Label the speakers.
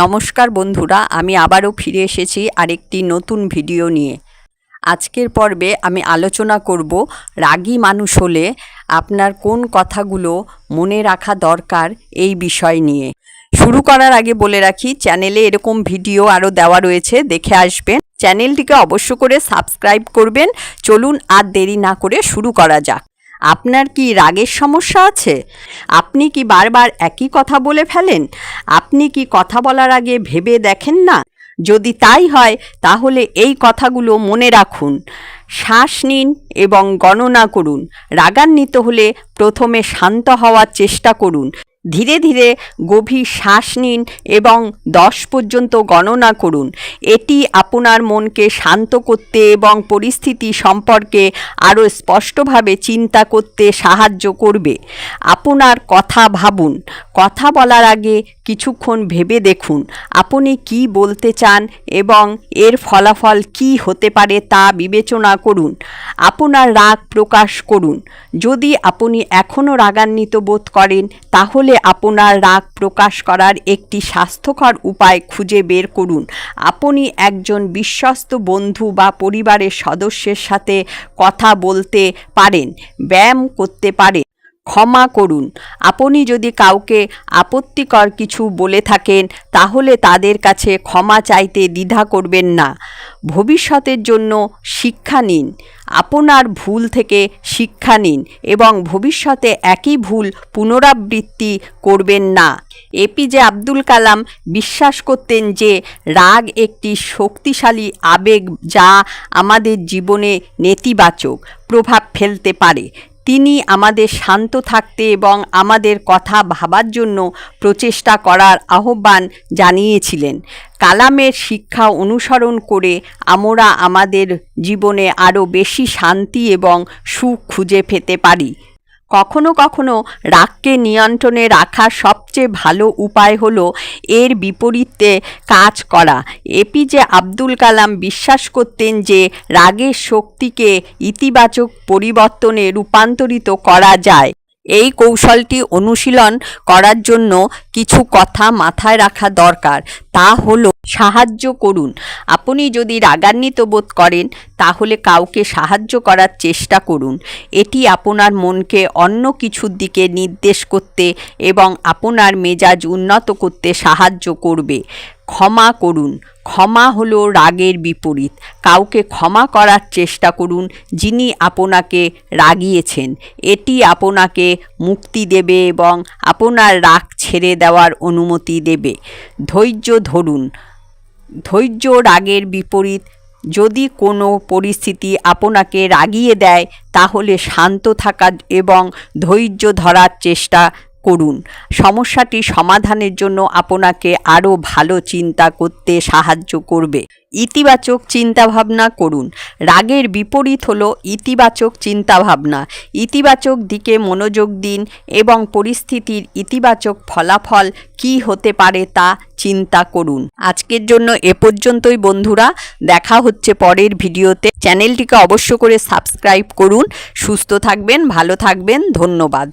Speaker 1: নমস্কার বন্ধুরা, আমি আবারও ফিরে এসেছি আরেকটি নতুন ভিডিও নিয়ে। আজকের পর্বে আমি আলোচনা করব রাগী মানুষ হলে আপনার কোন কথাগুলো মনে রাখা দরকার এই বিষয় নিয়ে। শুরু করার আগে বলে রাখি, চ্যানেলে এরকম ভিডিও আরও দেওয়া রয়েছে, দেখে আসবেন। চ্যানেলটিকে অবশ্য করে সাবস্ক্রাইব করবেন। চলুন আর দেরি না করে শুরু করা যাক। আপনার কি রাগের সমস্যা আছে? আপনি কি বারবার একই কথা বলে ফেলেন? আপনি কি কথা বলার আগে ভেবে দেখেন না? যদি তাই হয়, তাহলে এই কথাগুলো মনে রাখুন। শ্বাস নিন এবং গণনা করুন। রাগান্বিত হলে প্রথমে শান্ত হওয়ার চেষ্টা করুন। ধীরে ধীরে গভীর শ্বাস নিন এবং দশ পর্যন্ত গণনা করুন। এটি আপনার মনকে শান্ত করতে এবং পরিস্থিতি সম্পর্কে আরও স্পষ্টভাবে চিন্তা করতে সাহায্য করবে। আপনার কথা ভাবুন। কথা বলার আগে কিছুক্ষণ ভেবে দেখুন, আপনি কি বলতে চান এবং এর ফলাফল কি হতে পারে তা বিবেচনা করুন। আপনার রাগ প্রকাশ করুন। যদি আপনি এখনও রাগান্বিত বোধ করেন, তাহলে আপনার রাগ প্রকাশ করার একটি স্বাস্থ্যকর উপায় খুঁজে বের করুন। আপনি একজন বিশ্বস্ত বন্ধু বা পরিবারের সদস্যের সাথে কথা বলতে পারেন, ব্যায়াম করতে পারেন। ক্ষমা করুন। আপনি যদি কাউকে আপত্তিকর কিছু বলে থাকেন, তাহলে তাদের কাছে ক্ষমা চাইতে দ্বিধা করবেন না। ভবিষ্যতের জন্য শিক্ষা নিন। আপনার ভুল থেকে শিক্ষা নিন এবং ভবিষ্যতে একই ভুল পুনরাবৃত্তি করবেন না। এপিজে আব্দুল কালাম বিশ্বাস করতেন যে, রাগ একটি শক্তিশালী আবেগ যা আমাদের জীবনে নেতিবাচক প্রভাব ফেলতে পারে। তিনি আমাদের শান্ত থাকতে এবং আমাদের কথা ভাবার জন্য প্রচেষ্টা করার আহ্বান জানিয়েছিলেন। কালামের শিক্ষা অনুসরণ করে আমরা আমাদের জীবনে আরও বেশি শান্তি এবং সুখ খুঁজে পেতে পারি। কখনো কখনো রাগকে নিয়ন্ত্রণে রাখার সবচেয়ে ভালো উপায় হলো এর বিপরীতে কাজ করা। এপিজে আব্দুল কালাম বিশ্বাস করতেন যে রাগের শক্তিকে ইতিবাচক পরিবর্তনে রূপান্তরিত করা যায়। এই কৌশলটি অনুশীলন করার জন্য কিছু কথা মাথায় রাখা দরকার। তা হলো সাহায্য করুন। আপনি যদি রাগান্বিত বোধ করেন, তাহলে কাউকে সাহায্য করার চেষ্টা করুন। এটি আপনার মনকে অন্য কিছুর দিকে নির্দেশ করতে এবং আপনার মেজাজ উন্নত করতে সাহায্য করবে। ক্ষমা করুন। ক্ষমা হলো রাগের বিপরীত। কাউকে ক্ষমা করার চেষ্টা করুন, যিনি আপনাকে রাগিয়েছেন। এটি আপনাকে মুক্তি দেবে এবং আপনার রাগ ছেড়ে দেওয়ার অনুমতি দেবে। ধৈর্য ধরুন। ধৈর্য রাগের বিপরীত যদি কোনো পরিস্থিতি আপনাকে রাগিয়ে দেয়, তাহলে শান্ত থাকা এবং ধৈর্য ধরার চেষ্টা করুন। সমস্যাটি সমাধানের জন্য আপনাকে আরও ভালো চিন্তা করতে সাহায্য করবে। ইতিবাচক চিন্তাভাবনা করুন। রাগের বিপরীত হলো ইতিবাচক চিন্তাভাবনা। ইতিবাচক দিকে মনোযোগ দিন এবং পরিস্থিতির ইতিবাচক ফলাফল কি হতে পারে তা চিন্তা করুন। আজকের জন্য এ পর্যন্তই বন্ধুরা। দেখা হচ্ছে পরের ভিডিওতে। চ্যানেলটিকে অবশ্য করে সাবস্ক্রাইব করুন। সুস্থ থাকবেন, ভালো থাকবেন। ধন্যবাদ।